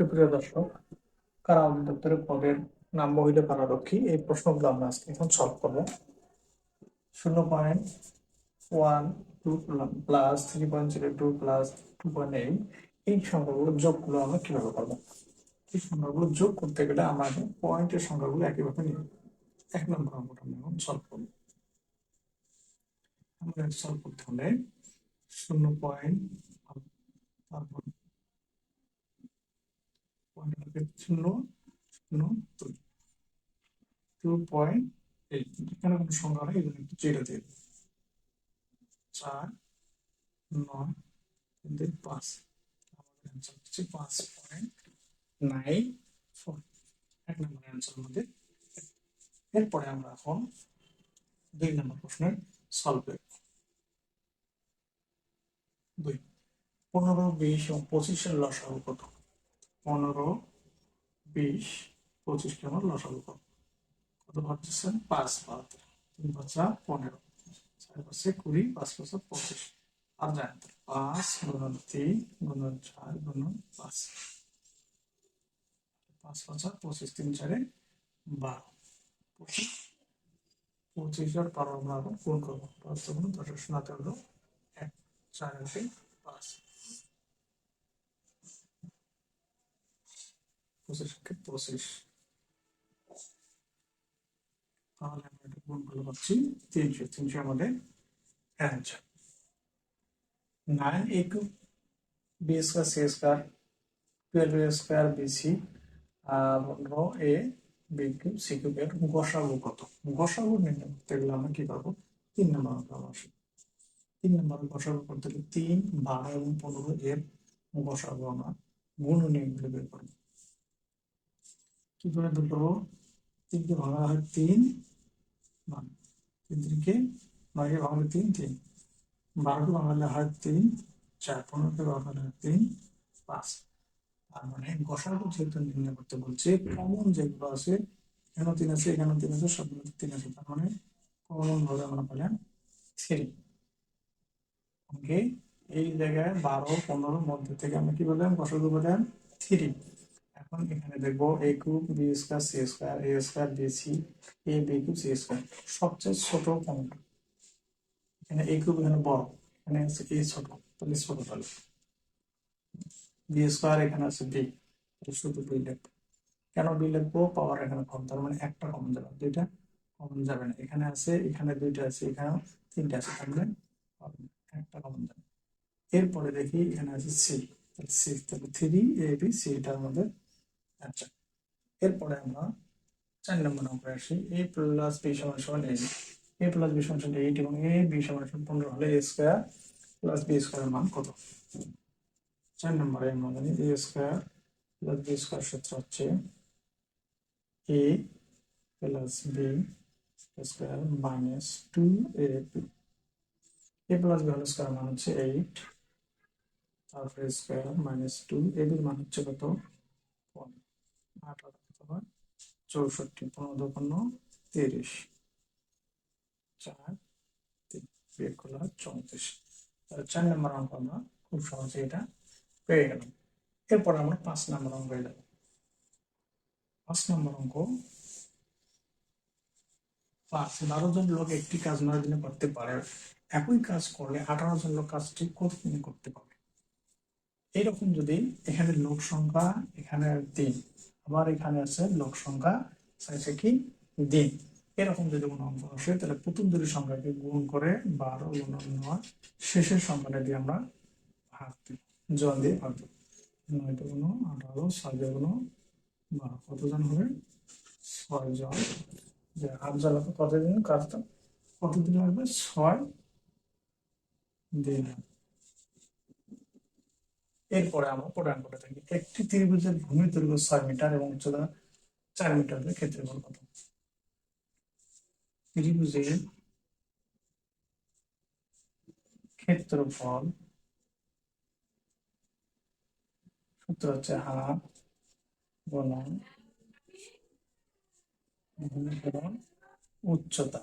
সুপ্রিয় দর্শক কারা অধিদপ্তরের পদের নাম মহিলা কারারক্ষী এই প্রশ্নগুলো আমরা আজকে এখন সলভ করব। শূন্য point one two plus three point zero two plus two point eight এই সংখ্যাগুলো যোগগুলো আমরা কীভাবে করব? এই সংখ্যাগুলো যোগ করতে গেলে আমাদের পয়েন্টের সংখ্যাগুলো একইভাবে নিব এক নম্বর অঙ্কটা আমরা এখন সলভ করব। আমাদের সলভ করতে হলে শূন্য পয়েন্ট তারপর পয়েন্ট শূন্য কোনো সংখ্যা। চার নয় পাঁচ পয়েন্ট নাইন ফোর এক এরপরে আমরা এখন দুই নম্বর প্রশ্নের সলভ করব দুই পনেরো বিশ এবং পঁচিশের লসাগু কত পনেরো, বিশ, পঁচিশ কেমন লসাগু কত ভাবতেছেন? পাঁচ পাঁচ। তিন পাঁচা পনেরো। চার পাঁচে কুড়ি, পাঁচ পাঁচা পঁচিশ। আর জানেন, পাঁচ গুণন তিন গুণন চার গুণন পাঁচ। পাঁচ পাঁচা পঁচিশ। তিন চারে বারো। পঁচিশ। পঁচিশ আর বারো আমরা এখন গুণ করব। পাঁচ গুণ দশের শোনাতে হলো এক, চার হাতে পাঁচ। পঁচিশ কে পঁচিশ তাহলে আমরা এটা গুণ করলে পাচ্ছি, তিনশো তিনশো আমাদের answer nine A cube B square C square twelve A square BC পনেরো A B cube C cube এর গসাগু কত? গসাগু নির্ণয় করতে গেলে আমরা কি করব তিন নম্বর অঙ্ক আসে তিন নম্বর গসাগু করতে গেলে তিন, বারো এবং পনেরো এর গসাগু আমরা গুণনীয় করে বের করব। কি করে করব তিনকে ভাঙা হয় তিন তিন তিনকে নয়কে ভাঙলে তিন তিন। বারোকে ভাঙালে হয় তিন, চার। পনেরোকে ভাঙালে হয় তিন, পাঁচ। তার মানে গসাগু যেহেতু নির্ণয় করতে বলছে, কমন যেগুলো আছে, এখানেও তিন আছে, এখানেও তিন আছে, সবগুলো তিন আছে। তার মানে কমন ভাবে আমরা পেলাম থ্রি ওকে, এই জায়গায় বারো পনেরোর মধ্যে থেকে আমরা কি বললাম গসাগু বললাম থ্রি এখন এখানে দেখব A cube B square C square A square B C A B cube C square সবচেয়ে ছোট কোনটা? এখানে এ কিউব এখানে বড়। এখানে আছে এ ছোট, তাহলে ছোট তাহলে। বি স্কোয়ার এখানে আছে বি শুধু বি লিখব। কেন বি লিখব? পাওয়ার এখানে কম, তার মানে একটা কম যাবে দুইটা কমন যাবে না। এখানে আছে, এখানে দুইটা আছে এখানে তিনটা আছে, তার মানে একটা কম যাবে। এরপরে দেখি এখানে আছে সি তাহলে সি তাহলে থ্রি এ বি সি এটা আমাদের আচ্ছা এরপরে আমরা চার নম্বর নম্বরে আসি। এ প্লাস বি সমান সমান এ এ প্লাস বি সমান সমান এইট এবং এ বি সমান সমান পনেরো হলে A square plus B square মান কত? চার নম্বরে আমরা জানি A square plus B square সূত্র হচ্ছে A plus B square minus two A B A plus B হল স্কোয়ার মান হচ্ছে এইট তারপরে স্কোয়ার মাইনাস টু এ বির মান হচ্ছে কত পনেরো আট আট কত হয় চৌষট্টি, পনেরো দুপন্ন তিরিশ। চার, তিন বিয়োগ করলে চৌত্রিশ। চার নম্বর অঙ্ক আমরা খুব সহজে এটা পেয়ে গেলাম। এরপর আমরা পাঁচ নম্বর অঙ্ক যাব। পাঁচ নম্বর অঙ্ক। পাঁচ, বারো জন লোক একটি কাজ নয় দিনে করতে পারে। একই কাজ করলে আঠারো জন লোক কাজটি কত দিনে করতে পারে। এইরকম যদি এখানে লোক সংখ্যা, এখানে দিন আবার এখানে আছে লোক সংখ্যা চাইছে কি দিন। এরকম যদি কোনো অঙ্ক আসে, তাহলে প্রথম দুটি সংখ্যাকে গুণ করে বারো নয়, শেষের সংখ্যাটা দিয়ে আমরা ভাগ দিই জন দিয়ে ভাগ দিই নয় দুগুণ আঠারো, ছয় দুগুণ বারো। কতজন হবে? ছয় জন। হাত জ্বালাতে কতদিন কাজটা কতদিন লাগবে? ছয় দিন। এরপরে আমরা প্রদান করে থাকি। একটি ত্রিভুজের ভূমি দৈর্ঘ্য ছয় মিটার এবং উচ্চতা চার মিটার ক্ষেত্রফল কত? ত্রিভুজের ক্ষেত্রফল সূত্র হচ্ছে হাফ গুণন উচ্চতা।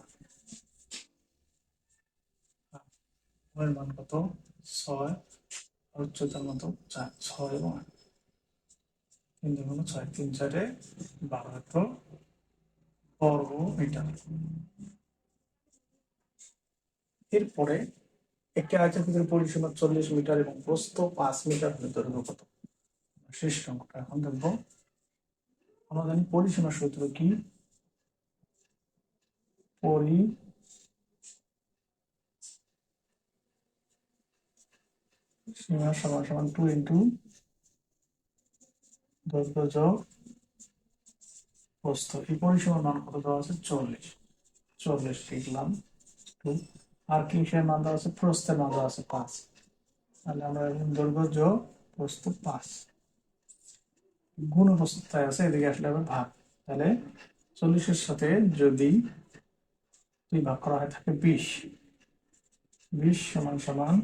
মান কত? ছয় উচ্চতার মতো চার, ছয় এবং আট। তিন দুগুণ ছয়, তিন চারে এত বর্গ মিটার। এরপরে একটি আয়তক্ষেত্রের পরিসীমা চল্লিশ মিটার এবং প্রস্থ পাঁচ মিটার হলে দৈর্ঘ্য কত? শেষ অঙ্কটা এখন দেখব। আমরা জানি পরিসীমা সূত্র কি? পরি সীমা সমান সমান টু ইন্টু দৈর্ঘ্য যোগ প্রস্থ এই পরিসীমার মান কত দেওয়া আছে? চল্লিশ। চল্লিশ লিখলাম টু আর কিসের মান দেওয়া আছে? প্রস্থের মান দেওয়া আছে পাঁচ। তাহলে আমরা দৈর্ঘ্য প্রস্থ পাঁচ। গুণ অবস্থায় আছে, এদিকে আসলে আবার ভাগ। তাহলে চল্লিশের সাথে যদি দুই ভাগ করা হয় থাকে বিশ। বিশ সমান সমান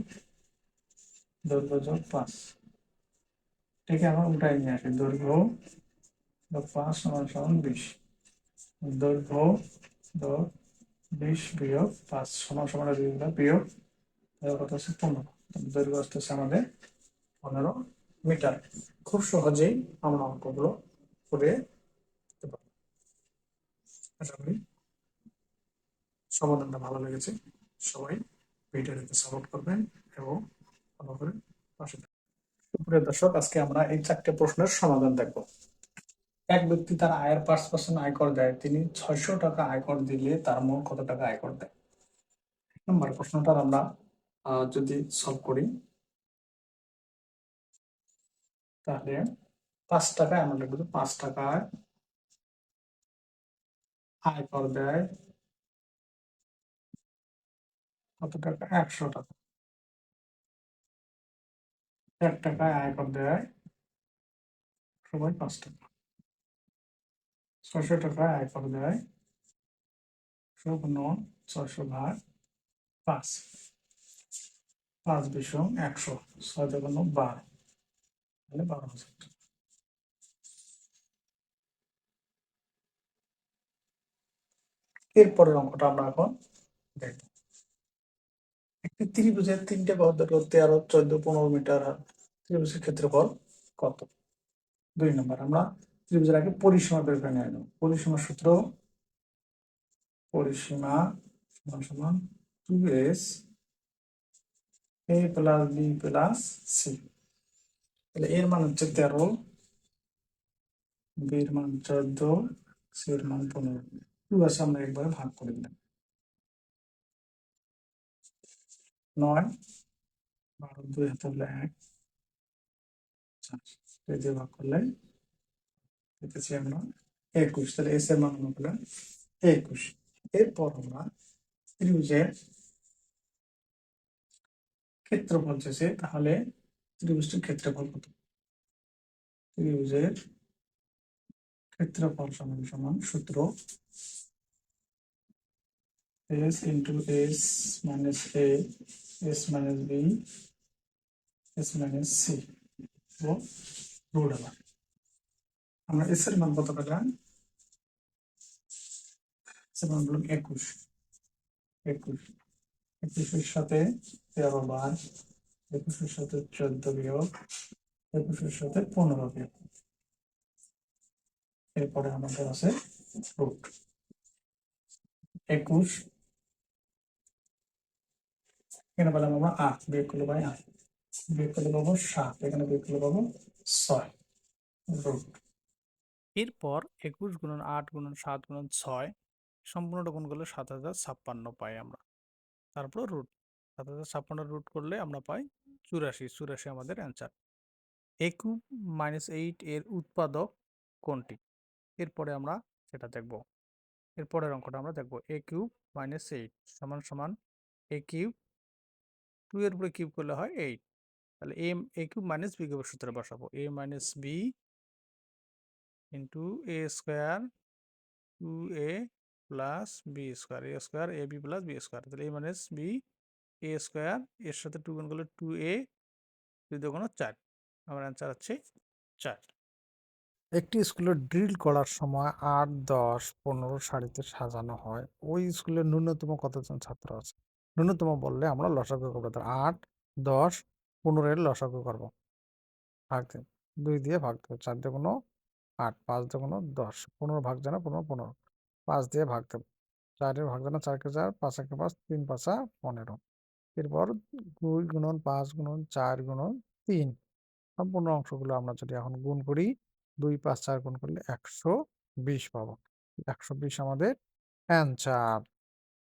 দৈর্ঘ্য যোগ পাঁচ। এটাকে আমরা উল্টাই নিয়ে আসি। দৈর্ঘ্য যোগ পাঁচ সমান সমান বিশ। দৈর্ঘ্য যোগ বিশ বিয়োগ পাঁচ সমান সমান বিয়োগ। কত হচ্ছে পনেরো। দৈর্ঘ্য আসতেছে আমাদের পনেরো মিটার। খুব সহজেই আমরা অঙ্কগুলো করি সমাধানটা ভালো লেগেছে। সবাই ভিডিওটিকে সাপোর্ট করবেন এবং ফলো করে পাশে দর্শক, আজকে আমরা এই চারটে প্রশ্নের সমাধান দেখব। এক ব্যক্তি তার আয়ের পাঁচ পার্সেন্ট আয়কর দেয়, তিনি ছয়শো টাকা আয়কর দিলে তার মোট কত টাকা আয়কর দেয়? এক নম্বর প্রশ্নটা আমরা যদি সলভ করি, তাহলে পাঁচ টাকায় আমরা লিখব পাঁচ টাকায় আয়কর দেয় কত টাকা? একশো টাকা। এক টাকায় আয়কর দেয়। সবাই পাঁচ টাকা ছয়শো টাকায় আয়কর দেয়। শূন্য ছয়শো ভাগ পাঁচ। পাঁচ বিষম একশো, ছয় দুগুণ বারো। তাহলে বারো হাজার টাকা। এরপরের অঙ্কটা আমরা এখন দেখব। একটি ত্রিভুজের তিনটে বাহুর দৈর্ঘ্য তেরো চোদ্দ, পনেরো মিটার ত্রিভুজের ক্ষেত্রফল কত? দুই নম্বর, আমরা ত্রিভুজের আগে পরিসীমা বের করে নিয়ে নেব। পরিসীমার সূত্র, পরিসীমা সমান সমান two S A plus B plus C. তাহলে এর মান হচ্ছে তেরো, বি এর মান চোদ্দ, সি এর মান পনেরো। টু আছে আমরা একবারে ভাগ করে দিলাম। নয়, বারো দুই হাতে এক। দিয়ে ভাগ করলে পেতেছি আমরা একুশ, তাহলে এস এর মান একুশ। এরপর আমরা ত্রিভুজের ক্ষেত্রফল চেয়েছে তাহলে ত্রিভুজটির ক্ষেত্রফল কত? ত্রিভুজের ক্ষেত্রফল সমান সমান সূত্র S into S minus A S minus B S minus C O root আবার আমরা এস এর মান কত পেলাম? এস এর মান একুশ। একুশ। একুশের সাথে তেরো বার, একুশের সাথে চোদ্দ বিয়োগ, একুশের সাথে পনেরো বিয়োগ। এরপরে আমাদের আছে রুট একুশ এখানে পেলাম আমরা আট বিয়োগ করলে পাই আট বিয়োগ করলে পাবো সাত এখানে বিয়োগ করলে পাবো ছয়। রুট। এরপর একুশ গুণন আট গুণন সাত গুণন ছয়, সম্পূর্ণটা গুণ করলে সাত হাজার ছাপ্পান্ন পাই আমরা। তারপর রুট, সাত হাজার ছাপ্পান্ন রুট করলে আমরা পাই চুরাশি চুরাশি আমাদের answer. A cube minus eight এর উৎপাদক কোনটি? এরপরে আমরা সেটা দেখব। এরপরের অঙ্কটা আমরা দেখব। এ কিউব মাইনাস এইট সমান সমান এ কিউব টু এর উপরে কিউব করলে হয় এইট। তাহলে M A cube minus B কিউবের সূত্রে বসাবো। A minus B into A square two A plus B square A square A B plus B square তাহলে A minus B A square এর সাথে টু গুণ করলে টু এ দুই দুগুণ চার। আমার অ্যান্সার হচ্ছে চার। একটি স্কুলে ড্রিল করার সময় আট, দশ, পনেরো, সারিতে সাজানো হয়। ওই স্কুলের ন্যূনতম কতজন ছাত্র আছে? ন্যূনতম বললে আমরা লসাগু করব। তাহলে আট, দশ, পনেরো এর লসাগু করব। ভাগ দুই দিয়ে ভাগ দেবো চার দিয়ে কোনো আট, পাঁচ দিয়ে কোনো দশ, পনেরো ভাগ জানা পনেরো পনেরো, পাঁচ দিয়ে ভাগ দেবো চারের ভাগ জানা চারকে চার, পাঁচ একে পাঁচ, তিন পাঁচা পনেরো। এরপর দুই গুণন পাঁচ গুণন চার গুণন তিন, সম্পূর্ণ অংশগুলো আমরা যদি এখন গুণ করি, দুই পাঁচ চার গুণ করলে একশো বিশ পাবো। একশো বিশ আমাদের অ্যান্সার।